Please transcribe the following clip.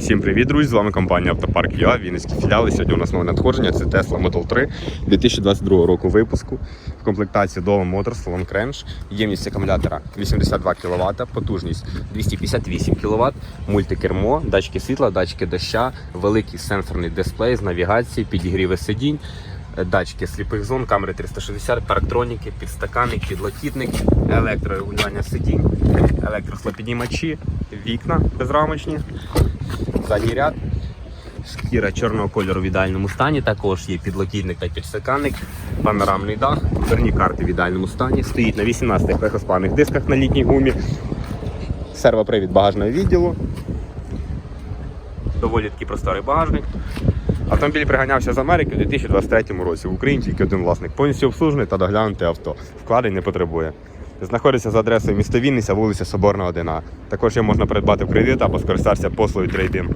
Всім привіт, друзі! З вами компанія Автопарк ЮА, Вінницький філіал. І сьогодні у нас нове надходження. Це Tesla Model 3 2022 року випуску. В комплектації Dolo Motors Long Range. Ємність акумулятора 82 кВт, потужність 258 кВт, мультикермо, датчики світла, датчики доща, великий сенсорний дисплей з навігації, підігріви сидінь. Датчики сліпих зон, камери 360, парктроніки, підстаканник, підлокітник, електрорегулювання сидінь, електрослопіднімачі, вікна безрамочні, задній ряд, шкіра чорного кольору в ідеальному стані. Також є підлокітник та підстаканник, панорамний дах, дверні карти в ідеальному стані. Стоїть на 18 легкосплавних дисках на літній гумі, сервопривід багажного відділу. Доволі такий просторий багажник. Автомобіль приганявся з Америки у 2023 році. В Україні тільки один власник. Повністю обслужений та доглянутий авто. Вкладень не потребує. Знаходиться за адресою міста Вінниця, вулиця Соборна 1А. Також його можна придбати в кредит або скористатися послугою трейдин.